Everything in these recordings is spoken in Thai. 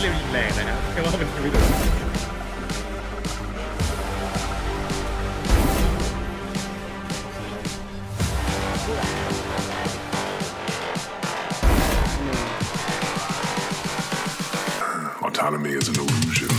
เร็วยิงแรงนะครับแค่ว่ามันยิงไม่โดน Autonomy is an illusion.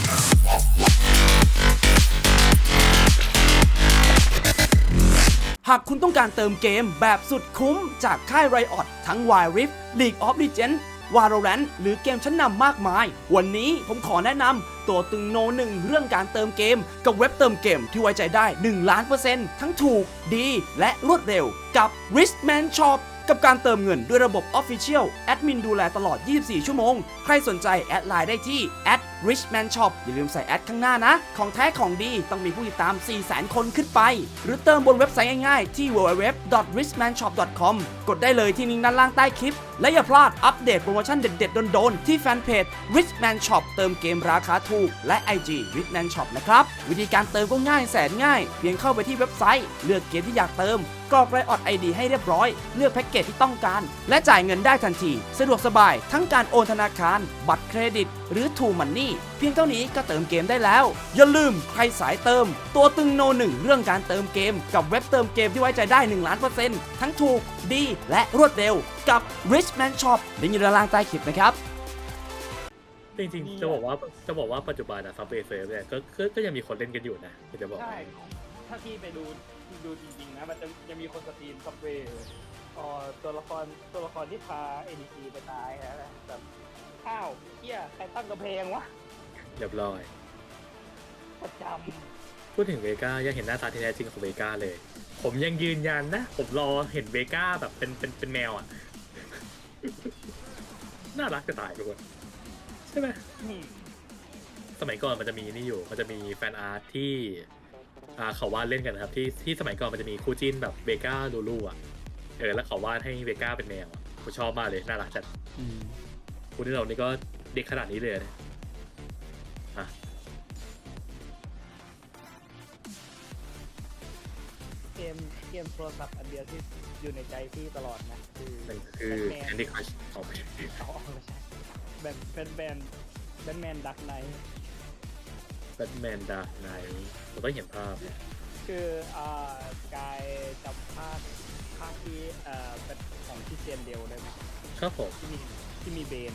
หากคุณต้องการเติมเกมแบบสุดคุ้มจากค่าย Riot ทั้ง Wild Rift League of Legends วาร์เรนหรือเกมชั้นนำมากมาย วันนี้ผมขอแนะนำตัวตึงโนหนึ่งเรื่องการเติมเกม กับเว็บเติมเกมที่ไว้ใจได้ 1 ล้านเปอร์เซ็นต์ทั้งถูกดีและรวดเร็วกับ r i s t m a n Shop กับการเติมเงินด้วยระบบ Official แอดมินดูแลตลอด 24 ชั่วโมง ใครสนใจแอดไลน์ได้ที่ @richman shop อย่าลืมใส่แอดข้างหน้านะ ของแท้ของดีต้องมีผู้ติดตาม 400,000 คนขึ้นไป หรือเติมบนเว็บไซต์ง่ายๆ ที่ www.richmanshop.com กดได้เลยที่ลิงก์ด้านล่างใต้คลิป และอย่าพลาดอัปเดตโปรโมชั่นเด็ดๆโดนๆที่แฟนเพจ richman shop เติมเกมราคาถูก และ IG richman shop นะครับวิธีการเติมก็ง่ายแสนง่าย เพียงเข้าไปที่เว็บไซต์ เลือกเกมที่อยากเติม กรอกรายออดไอดีให้เรียบร้อย เลือกแพ็กเกจที่ต้องการ และจ่ายเงินได้ทันที สะดวกสบายทั้งการโอนธนาคาร บัตรเครดิต หรือ True Money เพียงเท่านี้ก็เติมเกมได้แล้ว อย่าลืมใครสายเติม ตัวตึงโนหนึ่งเรื่องการเติมเกม กับเว็บเติมเกมที่ไว้ใจได้1ล้านเปอร์เซ็นต์ทั้งถูกดีและรวดเร็ว กับ Richman Shop ลิงก์อยู่ด้านล่างใต้คลิปนะครับจริงๆจะบอกว่าจะบอกว่าปัจจุบันอะซับเบย์เซิร์ฟเนี่ยก็ก็ก็ยังมีคนเล่นกันอยู่นะจะบอก ใช่ ถ้าพี่ไปดู ดูจริงๆนะมันจะจะมีคนสตรีมซับเวย์พอตัวละครตัวละครที่พา ADC ไปตายนะแบบอ้าวเฮียใครตั้งกระเพงวะเรียบร้อย ประจพูดถึงเวก้ายังเห็นหน้าตาที่แท้จริงของเวก้าเลย ผมยังยืนยันนะ ผมรอเห็นเวก้าแบบเป็นเป็นเป็นแมวอะ น่ารักจะตายทุกคนใช่ไหมำอืม สมัยก่อนมันจะมีนี่อยู่ มันจะมีแฟนอาร์ตที่ อ่าเขาวาดเล่นกันนะครับที่ที่สมัยก่อนมันจะมีคู่จิ้นแบบเวก้าลูลูอะเออแล้วเขาวาดให้เวก้าเป็นแมวอะผมชอบมากเลยน่ารักจัดคู่ที่เรานี่ก็เด็กขนาดนี้เลยนะอะเกมเกมโทรศัพท์อันเดียวที่อยู่ในใจพี่ตลอดนะคือมันคือ Candy Crush ออกไปเอาออกไม่ใช่แบนแบนแบนแบนแมนดักไน แบทแมนดาร์กไนท์เราก็เห็นภาพเนี่ยคืออ่ากายจำภาคภาคที่เอ่อเป็นของที่เซียนเดียวได้ไหมครับผม ที่มีที่มีเบน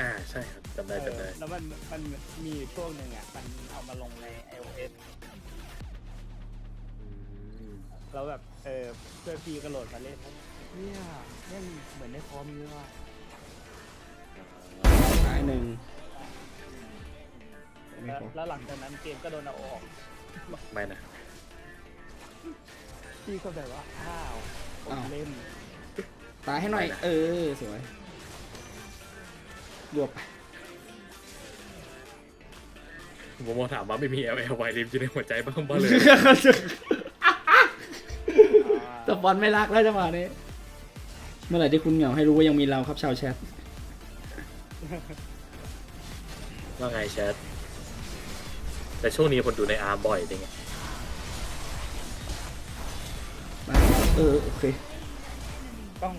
อ่าใช่ครับจำได้จำได้ เออแล้วมันมันมีอยู่ช่วงหนึ่งอะ มันเอามาลงใน iOS อืมแล้วแบบเออเพื่อนพี่ก็โหลดมาเล่นแล้วเนี่ยเล่นเหมือนในคอมเลยว่ะสายหนึ่ง แล้วแล้วหลังจากนั้นเกมก็โดนเอาออกไม่นะ พี่ก็แบบว่าอ้าวผมเล่นตายให้หน่อยเออ สวยบวกผมมองถามว่าไม่มี LL ไวริมอยู่ในหัวใจบ้างบ้างเลย สปอนไม่รักแล้วจังหวะนี้ เมื่อไหร่ที่คุณเหงาให้รู้ว่ายังมีเราครับชาวแชท ว่าไงแชท แต่ช่วงนี้คนดูในอาร์มบ่อยจริงไงเออโอเคต้อง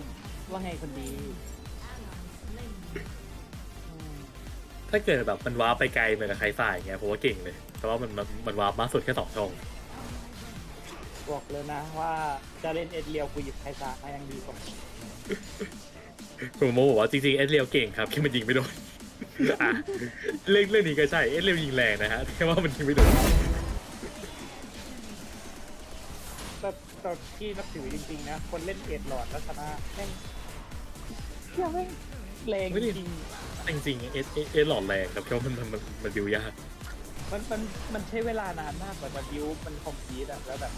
ว่าไงคนดีอืมถ้าเกิดแบบมันว้าร์ปไปไกลเหมือนกับใครฝ่ายอย่างเงี้ยผมว่าเก่งเลย แต่ว่ามันมันมันว้าร์ปมากสุดแค่สองช่อง บอกเลยนะว่าจะเล่นเอ็ดเรียวกูหยิบไคซามายังดีกว่าผมโมบอกว่าจริงๆเอสเรียวเก่งครับแค่มันยิงไม่โดน อะเรื่องเรื่องนี้ก็ใช่ เอสเรียวยิงแรงนะฮะแค่ว่ามันยิงไม่โดนแต่แต่ที่นับถือจริงๆนะ คนเล่นเอ็ดหลอดแล้วชนะแม่งเชื่อแม่งแรงจริงจริงๆเอสเอสเอสหลอดแรงครับแค่ว่ามันมันมันมันดิวยาก มันมันมันใช้เวลานานมากกว่ามันบิวมันคอมพลีทอะแล้วแบบ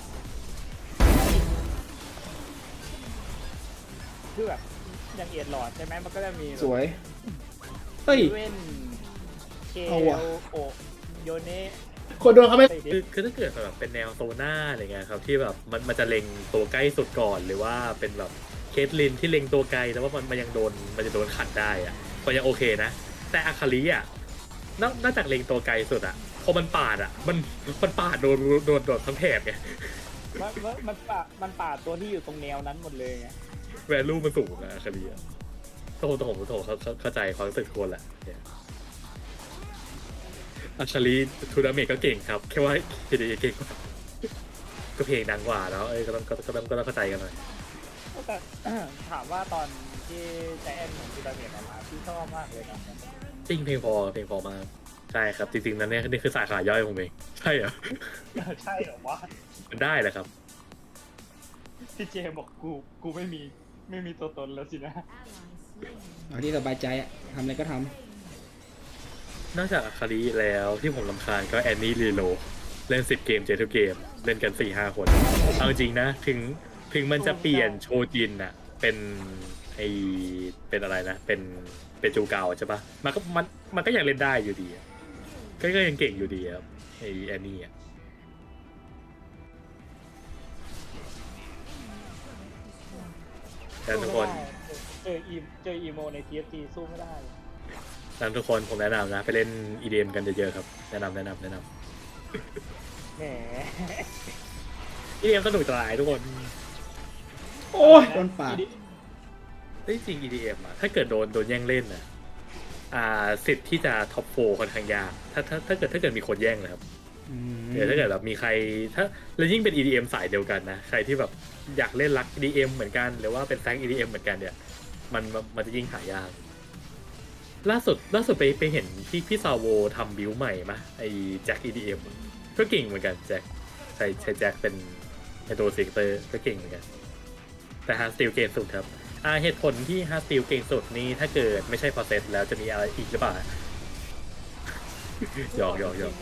คือแบบอย่างเอ็ดหลอดใช่ไหมมันก็จะมีสวย เฮ้ย เว้นเคเอาลว่ะ โอโยเนะคนโดนเขาไม่ใส่ดิคือคือถ้าเกิดแบบเป็นแนวโซน่าอะไรเงี้ยครับที่แบบมันมันจะเล็งตัวใกล้สุดก่อนหรือว่าเป็นแบบเคสลินที่เล็งตัวไกลแต่ว่ามันมันยังโดนมันจะโดนขัดได้อะก็ยังโอเคนะ แต่อาคาริอะนอกนอกจากเล็งตัวไกลสุดอะพอมันปาดอะ มันมันปาดโดนโดนโดนทั้งแถบไงมันมันมันป่าดมันป่าดตัวที่อยู่ตรงแนวนั้นหมดเลยไงแวลูมันสูงนะอาคาริอะ โตโตผมโตเข้าเข้าเข้าใจความรู้สึกคนแหละเนี่ยอัชลีทูดาเมจก็เก่งครับ แค่ว่าเคดีเก่งกว่าก็เพลงดังกว่าเนาะเอ้ยก็ต้องก็ก็ต้องก็ต้องเข้าใจกันหน่อยแต่ถามว่าตอนที่ใจแอนของพีระมิดออกมาพี่ชอบมากเลยนะจริงเพลงพอเพลงพอมากใช่ครับจริงๆนั้นเนี่ยนี่คือสาขาย่อยของเพลงใช่เหรอใช่เหรอวะมันได้แหละครับพี่เจบอกกูกูไม่มีไม่มีตัวตนแล้วสินะ เอาที่สบายใจอะทำอะไรก็ทนอกจากอาคาริแล้วที่ผมลำคาญก็แอนนี่ลีโลเล่นสิบเกมเจทุกเกม เล่นกันสี่ห้าคน เอาจริงนะ ถึงถึงมันจะเปลี่ยนโชจินอะเป็นไอเป็นอะไรนะ เป็นเป็นจูเกาใช่ปะมันก็มันมันก็ยังเล่นได้อยู่ดีอะก็ก็ยังเก่งอยู่ดีครับไอแอนนี่อะแต่ทุกคน เจออีเจออีโมใน TFT สู้ไม่ได้นั้นทุกคนผมแนะนำนะ ไปเล่น EDM กันเยอะๆครับ แนะนำแนะนำแนะนแหมำ EDM สนุกตายทุกคนำโอ้ยโดนปาดเฮ้ยจริง EDM อะถ้าเกิดโดนโดนแย่งเล่นนะอ่าสิทธิ์ที่จะท็อปโฟค่อนข้างยากถ้าถ้าถ้าเกิดถ้าเกิดมีคนแย่งนะครับ อืมเดี๋ยวถ้าเกิดแบบมีใครถ้าแล้วยิ่งเป็น EDM สายเดียวกันนะ ใครที่แบบอยากเล่นรัก EDM เหมือนกัน หรือว่าเป็นแฟง EDM เหมือนกันเนี่ย มันมันมันจะยิ่งหายาก ล่าสุดล่าสุดไปไปเห็นพี่พี่ซาโวทำบิวใหม่มะไอ้แจ็ค EDM อะก็เก่งเหมือนกันแจ็คใช่ใช่แจ็คเป็นไอตัวซิกเตอร์ก็เก่งเหมือนกัน แต่ฮาร์สติลเก่งสุดครับอ่าเหตุผลที่ฮาร์สติลเก่งสุดนี้ถ้าเกิดไม่ใช่พอเซตแล้วจะมีอะไรอีกหรือเปล่าหยอกหยอกหยอก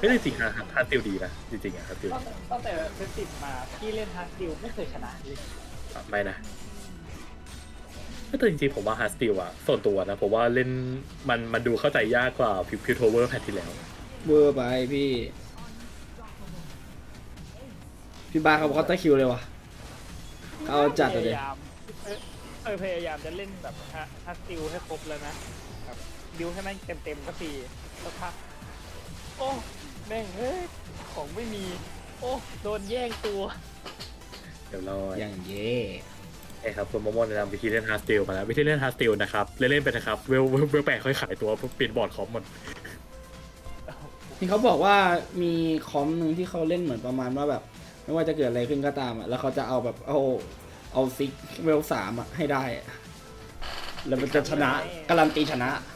ไม่ได้จริงฮะฮาร์สติลดีนะจริงๆอะฮาร์สติลตั้งแต่ตั้งแต่เป็นติดมาพี่เล่นฮาร์ดดิวไม่เคยชนะเลยไม่นะ แต่จริงๆผมว่าฮาร์สติลอะส่วนตัวนะผมว่าเล่นมันมันดูเข้าใจยากกว่าพิวพิวโทเวอร์แพทที่แล้ว เวอร์ไปพี่ พี่บาเขาบอกว่าตะคริวเลยว่ะเขาเอาจัดพเลยยายามเออเออพยายามจะเล่นแบบฮาร์ดดิวให้ครบแล้วนะแบบดิวให้แม่งเต็มเต็มๆก็ทีสักพักโอ้แม่งเฮ้ยของไม่มี โอ้โดนแย่งตัว เดี๋ยวรออย่างเย่ ไอ้ครับคุณโมโมแนะนำวิธีเล่นฮาร์สติลมาแล้ววิธีเล่นฮาร์สติลนะครับ เล่นๆไปนะครับ เวลเวลเวลแปดค่อยขายตัวเปลี่ยนบอร์ดคอมหมดที่เขาบอกว่ามีคอมหนึ่งที่เขาเล่นเหมือนประมาณว่าแบบ ไม่ว่าจะเกิดอะไรขึ้นก็ตามอะแล้วเขาจะเอาแบบเอาเอาซิกเวลสามอะให้ได้อะแล้วมันจะชนะการันตีชนะเ